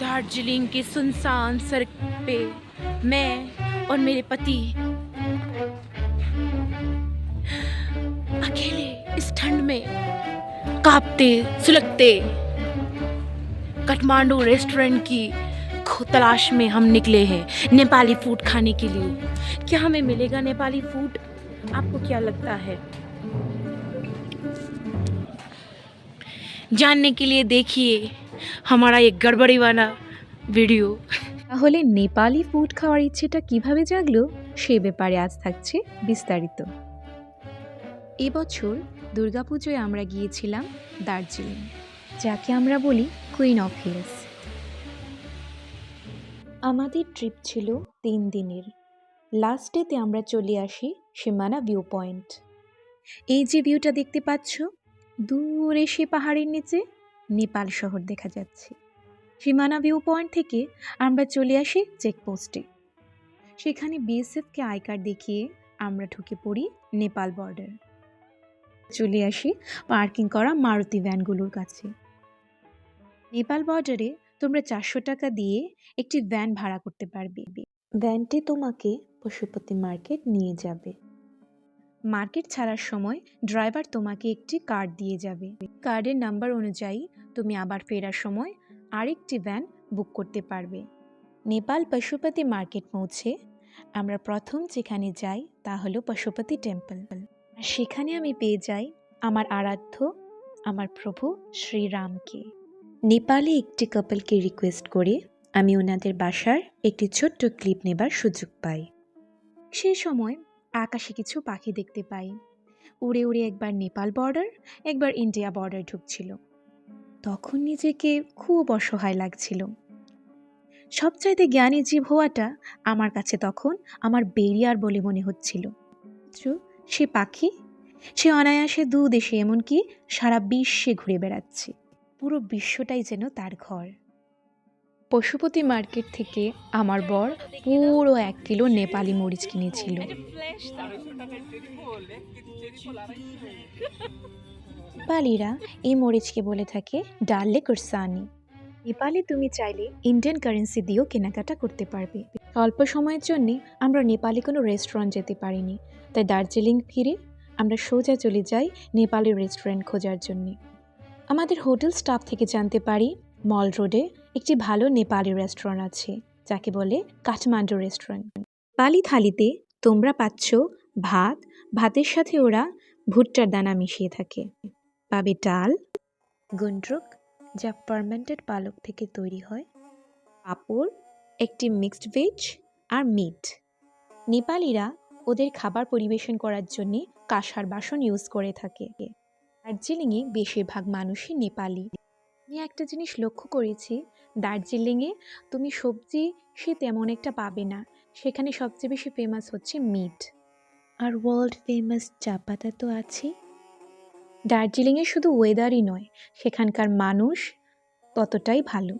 दार्जिलिंग के सुनसान सड़क पे मैं और मेरे पति अकेले इस ठंड में कांपते, सुलगते काठमांडू रेस्टोरेंट की तलाश में हम निकले हैं नेपाली फ़ूड खाने के लिए। क्या हमें मिलेगा नेपाली फ़ूड आपको क्या लगता है? जानने के लिए देखिए হামারা এগ্গার বাড়ি বানা ভিডিও তাহলে নেপালি ফুড খাওয়ার ইচ্ছেটা কীভাবে জাগলো? সে ব্যাপারে আজ থাকছে বিস্তারিত। এবছর দুর্গাপুজোয় আমরা গিয়েছিলাম দার্জিলিং, যাকে আমরা বলি কুইন অফ হিলস আমাদের ট্রিপ ছিল তিন দিনের। লাস্ট ডেতে আমরা চলে আসি সীমানা ভিউ পয়েন্ট এই যে ভিউটা দেখতে পাচ্ছ, দূরে সে পাহাড়ের নিচে নেপাল শহর দেখা যাচ্ছে। সীমানা ভিউ পয়েন্ট থেকে আমরা চলে আসি চেকপোস্টে সেখানে বিএসএফকে আই কার্ড দেখিয়ে আমরা ঢুকে পড়ি নেপাল বর্ডার চলে আসি পার্কিং করা মারুতি ভ্যানগুলোর কাছে। নেপাল বর্ডারে তোমরা চারশো টাকা দিয়ে একটি ভ্যান ভাড়া করতে পারবে। ভ্যানটি তোমাকে পশুপতি মার্কেট নিয়ে যাবে। মার্কেট ছাড়ার সময় ড্রাইভার তোমাকে একটি কার্ড দিয়ে যাবে। কার্ডের নাম্বার অনুযায়ী তুমি আবার ফেরার সময় আরেকটি ভ্যান বুক করতে পারবে। নেপাল পশুপতি মার্কেট পৌঁছে আমরা প্রথম যেখানে যাই তা হলো পশুপতি টেম্পল। আর সেখানে আমি পেয়ে যাই আমার আরাধ্য, আমার প্রভু শ্রীরামকে। নেপালে একটি কাপলকে রিকোয়েস্ট করে আমি ওনাদের বাসার একটি ছোট্ট ক্লিপ নেবার সুযোগ পাই। সেই সময় আকাশে কিছু পাখি দেখতে পাই। উড়ে উড়ে একবার নেপাল বর্ডার একবার ইন্ডিয়া বর্ডার ঢুকছিল। তখন নিজেকে খুব অসহায় লাগছিল। সবচাইতে জ্ঞানী জীব হওয়াটা আমার কাছে তখন আমার বেরিয়ার বলে মনে হচ্ছিল। সে পাখি? সে অনায়াসে দু দেশে এমনকি সারা বিশ্বে ঘুরে বেড়াচ্ছে। পুরো বিশ্বটাই যেন তার ঘর। পশুপতি মার্কেট থেকে আমার বর পুরো এক কিলো নেপালি মরিচ কিনেছিল। নেপালিরা এই মরিচকে বলে থাকে ডালে কুরসানি। নেপালে তুমি চাইলে ইন্ডিয়ান কারেন্সি দিয়েও কেনাকাটা করতে পারবে। অল্প সময়ের জন্যে আমরা নেপালি কোনো রেস্টুরেন্ট যেতে পারিনি। তাই দার্জিলিং ফিরে আমরা সোজা চলে যাই নেপালি রেস্টুরেন্ট খোঁজার জন্যে। আমাদের হোটেল স্টাফ থেকে জানতে পারি, মল রোডে একটি ভালো নেপালি রেস্টুরেন্ট আছে, যাকে বলে কাঠমান্ডু রেস্টুরেন্ট পালি থালিতে তোমরা পাচ্ছ ভাত, ভাতের সাথে ওরা ভুট্টার দানা মিশিয়ে থাকে। পাবে ডাল, গুন্ড্রুক, যা পারমেন্টেড পালক থেকে তৈরি হয়, পাঁপড়, একটি মিক্সড ভেজ আর মিট নেপালিরা ওদের খাবার পরিবেশন করার জন্য কাঁসার বাসন ইউজ করে থাকে। দার্জিলিংয়ে বেশিরভাগ মানুষই নেপালি। আমি একটা জিনিস লক্ষ্য করেছি। দার্জিলিংয়ে তুমি সবজি সে তেমন একটা পাবে না। সেখানে সবচেয়ে বেশি ফেমাস হচ্ছে মিট আর ওয়ার্ল্ড ফেমাস চা পাতা তো আছে। দার্জিলিংয়ে শুধু ওয়েদারই নয় সেখানকার মানুষ ততটাই ভালো।